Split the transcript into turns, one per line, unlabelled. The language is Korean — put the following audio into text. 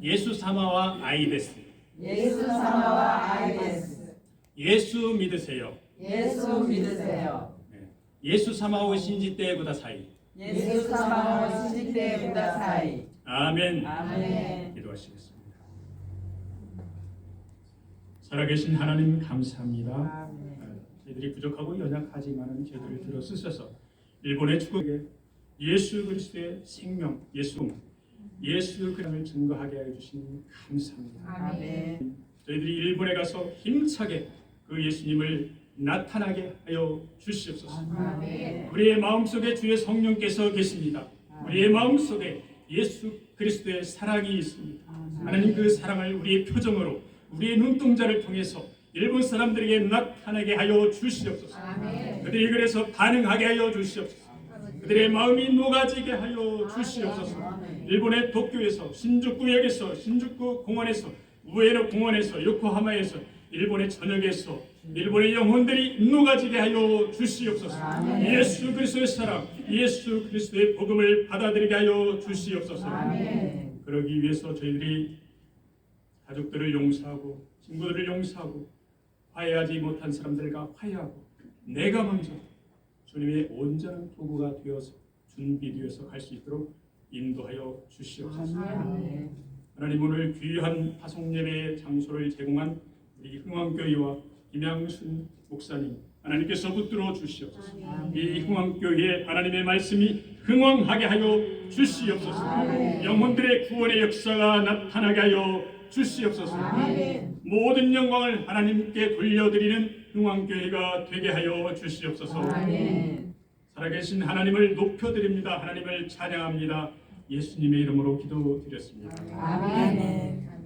예수 사마와 아이데스
예수 사마와 아이데스
예수 믿으세요.
예수 믿으세요.
네. 예수 사마오 신지 때 구다 사이
예수 사마와 시집대 부다 사이
아멘.
아멘
기도하시겠습니다. 살아계신 하나님 감사합니다.
아멘
저희들이 부족하고 연약하지만은 저희들을 들어 쓰셔서 일본의 축구에 예수 그리스도의 생명, 예수, 예수 그랑을 증거하게 해 주신 감사합니다.
아멘
저희들이 일본에 가서 힘차게 그 예수님을 나타나게 하여 주시옵소서.
아멘
우리의 마음속에 주의 성령께서 계십니다. 우리의 마음속에 예수 그리스도의 사랑이 있습니다. 하나님 그 사랑을 우리의 표정으로 우리의 눈동자를 통해서 일본 사람들에게 나타나게 하여 주시옵소서. 그들이 그래서 반응하게 하여 주시옵소서. 그들의 마음이 녹아지게 하여 주시옵소서. 일본의 도쿄에서 신주쿠역에서 신주쿠 공원에서 우에노 공원에서 요코하마에서 일본의 전역에서 일본의 영혼들이 녹아지게 하여 주시옵소서. 예수 그리스도의 사랑, 예수 그리스도의 복음을 받아들이게 하여 주시옵소서. 그러기 위해서 저희들이 가족들을 용서하고 친구들을 용서하고 화해하지 못한 사람들과 화해하고 내가 먼저 주님의 온전한 도구가 되어서 준비되어서 갈 수 있도록 인도하여 주시옵소서.
아멘
하나님 오늘 귀한 파송 예배의 장소를 제공한 우리 흥왕교회와 김양순 목사님 하나님께서 붙들어 주시옵소서. 이 흥왕교회에 하나님의 말씀이 흥왕하게 하여 주시옵소서. 영혼들의 구원의 역사가 나타나게 하여 주시옵소서.
아멘
모든 영광을 하나님께 돌려드리는 흥왕교회가 되게 하여 주시옵소서.
아멘
살아계신 하나님을 높여드립니다. 하나님을 찬양합니다. 예수님의 이름으로 기도드렸습니다.
아멘